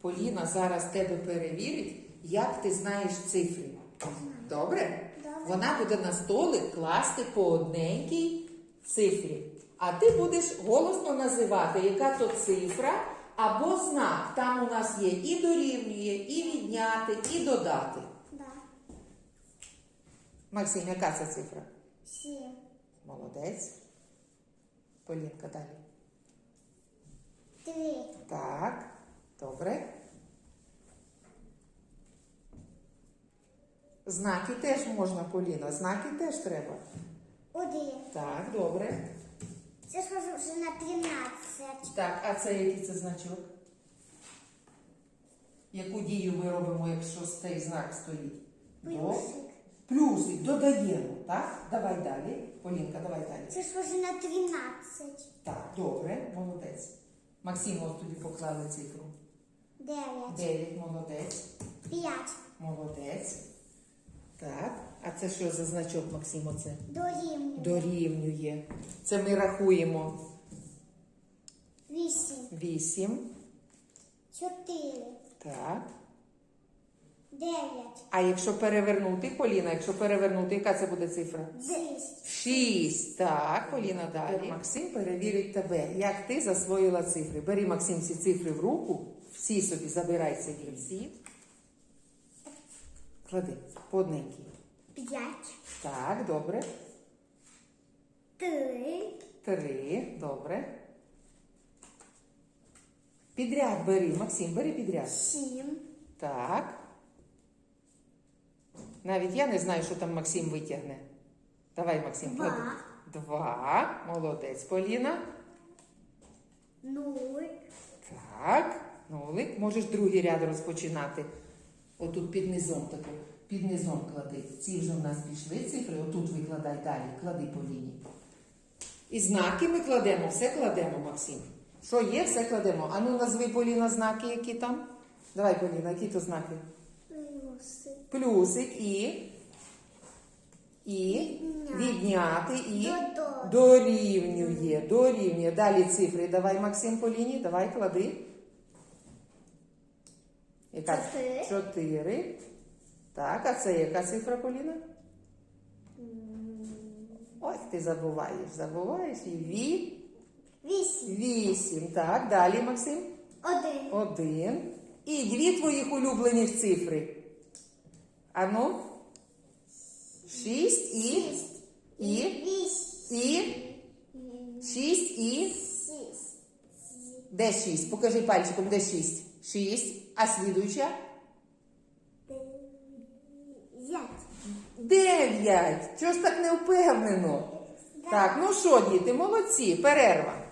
Поліна зараз тебе перевірить, як ти знаєш цифри. Добре? Добре. Вона буде на столик класти по одненькій цифрі. А ти будеш голосно називати, яка то цифра або знак. Там у нас є і дорівнює, і відняти, і додати. Да. Максим, яка це цифра? Сім. Молодець. Полінка далі. Три. Так, добре. Знаки теж можна, Поліна. Знаки теж треба. Один. Так, добре. Це схоже вже на тринадцять. Так, а це який це значок? Яку дію ми робимо, якщо цей знак стоїть? Плюсик. Плюсик додаємо, так? Давай далі. Полінка, давай далі. Це схоже на тринадцять. Так, добре, молодець. Максим, ось тобі поклали цифру. Дев'ять. Дев'ять, молодець. П'ять. Молодець. Так. А це що за значок, Максим, оце? Дорівнює. Дорівнює. Це ми рахуємо. Вісім. Вісім. Чотири. Так. Дев'ять. А якщо перевернути, Поліна, якщо перевернути, яка це буде цифра? Шість. Шість. Так, Поліна, далі. Максим перевірить тебе, як ти засвоїла цифри. Бери, Максим, ці цифри в руку, всі собі забирай цифри всі. Клади по одненькій. П'ять. Так, добре. Три. Три, добре. Підряд бери, Максим, бери підряд. Сім. Так. Навіть я не знаю, що там Максим витягне. Давай, Максим, Два. клади. Два. Молодець, Поліна. Нуль. Так. Нулик. Можеш другий ряд розпочинати. Отут під низом таку. Під низом клади. Ці вже в нас пішли цифри. Отут викладай далі. Клади по лінії. І знаки ми кладемо, все кладемо, Максим. Що є, все кладемо. А ну назви Поліна знаки, які там. Давай, Поліна, які то знаки? Плюсик. Плюсик і. І Відняти. і дорівнює. Дорівнює. Далі цифри. Давай, Максим, по лінії, давай, клади. Яка? Чотири. Чотири. Так, а це яка цифра, Поліна? Ось ти забуваєш, забуваєш і ві. Вісім. Вісім. Так, далі, Максим. Один. Один. І дві твоїх улюблених цифри. Ану. Шість і. І. І. Шість і. Де шість? Покажи пальчиком, де шість. Шість. А слідуюча? Дев'ять. Чого ж так не впевнено? Так, ну що, діти, молодці, перерва.